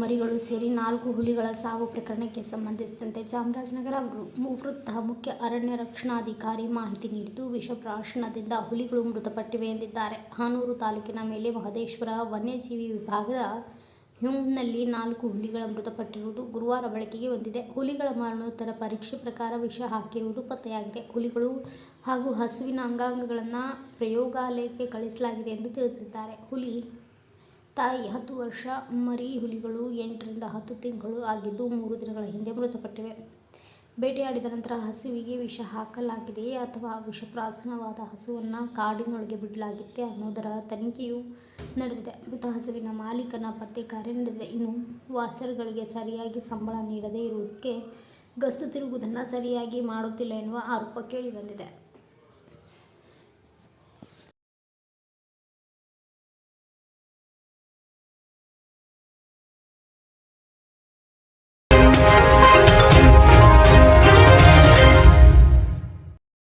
ಮರಿಗಳು ಸೇರಿ ನಾಲ್ಕು ಹುಲಿಗಳ ಸಾವು ಪ್ರಕರಣಕ್ಕೆ ಸಂಬಂಧಿಸಿದಂತೆ ಚಾಮರಾಜನಗರ ವೃತ್ತ ಮುಖ್ಯ ಅರಣ್ಯ ರಕ್ಷಣಾಧಿಕಾರಿ ಮಾಹಿತಿ ನೀಡಿದ್ದು ವಿಷಪ್ರಾಶನದಿಂದ ಹುಲಿಗಳು ಮೃತಪಟ್ಟಿವೆ ಎಂದಿದ್ದಾರೆ. ಹಾನೂರು ತಾಲೂಕಿನ ಮೇಲೆ ಮಹದೇಶ್ವರ ವನ್ಯಜೀವಿ ವಿಭಾಗದ ಹ್ಯೂಮ್ನಲ್ಲಿ ನಾಲ್ಕು ಹುಲಿಗಳ ಮೃತಪಟ್ಟಿರುವುದು ಗುರುವಾರ ಬೆಳಕಿಗೆ ಬಂದಿದೆ. ಹುಲಿಗಳ ಮರಣೋತ್ತರ ಪರೀಕ್ಷೆ ಪ್ರಕಾರ ವಿಷ ಹಾಕಿರುವುದು ಪತ್ತೆಯಾಗಿದೆ. ಹುಲಿಗಳು ಹಾಗೂ ಹಸುವಿನ ಅಂಗಾಂಗಗಳನ್ನು ಪ್ರಯೋಗಾಲಯಕ್ಕೆ ಕಳಿಸಲಾಗಿದೆ ಎಂದು ತಿಳಿಸಿದ್ದಾರೆ. ಹುಲಿ ತಾಯಿ ಹತ್ತು ವರ್ಷ, ಮರಿ ಹುಲಿಗಳು ಎಂಟರಿಂದ ಹತ್ತು ತಿಂಗಳು ಆಗಿದ್ದು, ಮೂರು ದಿನಗಳ ಹಿಂದೆ ಮೃತಪಟ್ಟಿವೆ. ಬೇಟೆಯಾಡಿದ ನಂತರ ಹಸುವಿಗೆ ವಿಷ ಹಾಕಲಾಗಿದೆಯೇ ಅಥವಾ ವಿಷಪ್ರಾಸನವಾದ ಹಸುವನ್ನು ಕಾಡಿನೊಳಗೆ ಬಿಡಲಾಗಿತ್ತೆ ಅನ್ನೋದರ ತನಿಖೆಯು ನಡೆದಿದೆ. ಮೃತ ಹಸುವಿನ ಮಾಲೀಕನ ಪತ್ತೆ ಕಾರ್ಯ ನಡೆದಿದೆ. ಇನ್ನು, ವಾಸರ್ಗಳಿಗೆ ಸರಿಯಾಗಿ ಸಂಬಳ ನೀಡದೇ ಇರುವುದಕ್ಕೆ ಗಸ್ತು ತಿರುಗುವುದನ್ನು ಸರಿಯಾಗಿ ಮಾಡುತ್ತಿಲ್ಲ ಎನ್ನುವ ಆರೋಪ ಕೇಳಿಬಂದಿದೆ.